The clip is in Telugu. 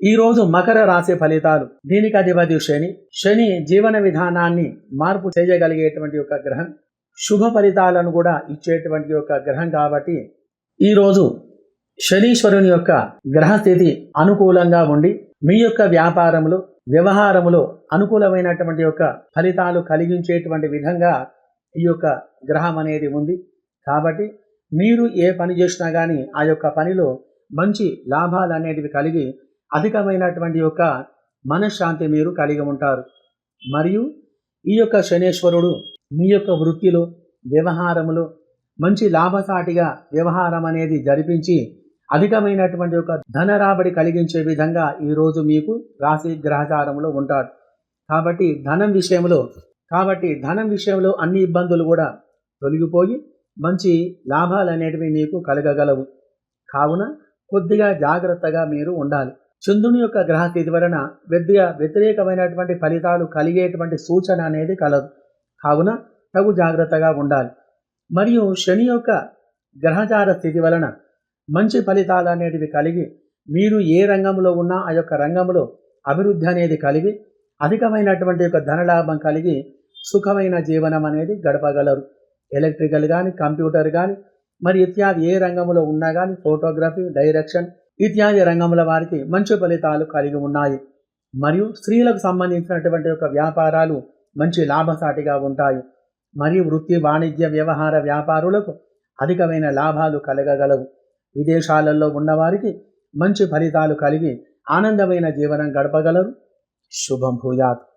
ఈరోజు మకర రాశి ఫలితాలు. దీనికి అధిపతి శని. శని జీవన విధానాన్ని మార్పు చేయగలిగేటువంటి ఒక గ్రహం. శుభ ఫలితాలను కూడా ఇచ్చేటువంటి ఒక గ్రహం కాబట్టి ఈరోజు శనీశ్వరుని యొక్క గ్రహస్థితి అనుకూలంగా ఉండి మీ యొక్క వ్యాపారములు వ్యవహారములో అనుకూలమైనటువంటి యొక్క ఫలితాలు కలిగించేటువంటి విధంగా ఈ యొక్క గ్రహం అనేది ఉంది. కాబట్టి మీరు ఏ పని చేసినా కానీ ఆ యొక్క పనిలో మంచి లాభాలు అనేటివి కలిగి అధికమైనటువంటి యొక్క మనశ్శాంతి మీరు కలిగి ఉంటారు. మరియు ఈ యొక్క శనేశ్వరుడు మీ యొక్క వృత్తిలో వ్యవహారములో మంచి లాభసాటిగా వ్యవహారం అనేది జరిపించి అధికమైనటువంటి ఒక ధన రాబడి కలిగించే విధంగా ఈరోజు మీకు రాశి గ్రహచారంలో ఉంటాడు. కాబట్టి ధనం విషయంలో కాబట్టి ధనం విషయంలో అన్ని ఇబ్బందులు కూడా తొలగిపోయి మంచి లాభాలు అనేటివి మీకు కలగగలవు. కావున కొద్దిగా జాగ్రత్తగా మీరు ఉండాలి. చంద్రుని యొక్క గ్రహస్థితి వలన కొద్దిగా వ్యతిరేకమైనటువంటి ఫలితాలు కలిగేటువంటి సూచన అనేది కలదు. కావున తగు జాగ్రత్తగా ఉండాలి. మరియు శని యొక్క గ్రహచార స్థితి వలన మంచి ఫలితాలు అనేటివి కలిగి మీరు ఏ రంగంలో ఉన్నా ఆ యొక్క రంగంలో అభివృద్ధి అనేది కలిగి అధికమైనటువంటి యొక్క ధనలాభం కలిగి సుఖమైన జీవనం అనేది గడపగలరు. ఎలక్ట్రికల్ కానీ కంప్యూటర్ కానీ మరి ఇత్యాది ఏ రంగంలో ఉన్నా కానీ ఫోటోగ్రఫీ డైరెక్షన్ ఇత్యాది రంగముల వారికి మంచి ఫలితాలు కలిగి ఉన్నాయి. మరియు స్త్రీలకు సంబంధించినటువంటి యొక్క వ్యాపారాలు మంచి లాభసాటిగా ఉంటాయి. మరియు వృత్తి వాణిజ్య వ్యవహార వ్యాపారులకు అధికమైన లాభాలు కలగగలవు. విదేశాలలో ఉన్నవారికి మంచి ఫలితాలు కలిగి ఆనందమైన జీవనం గడపగలరు. శుభం భూయాత్.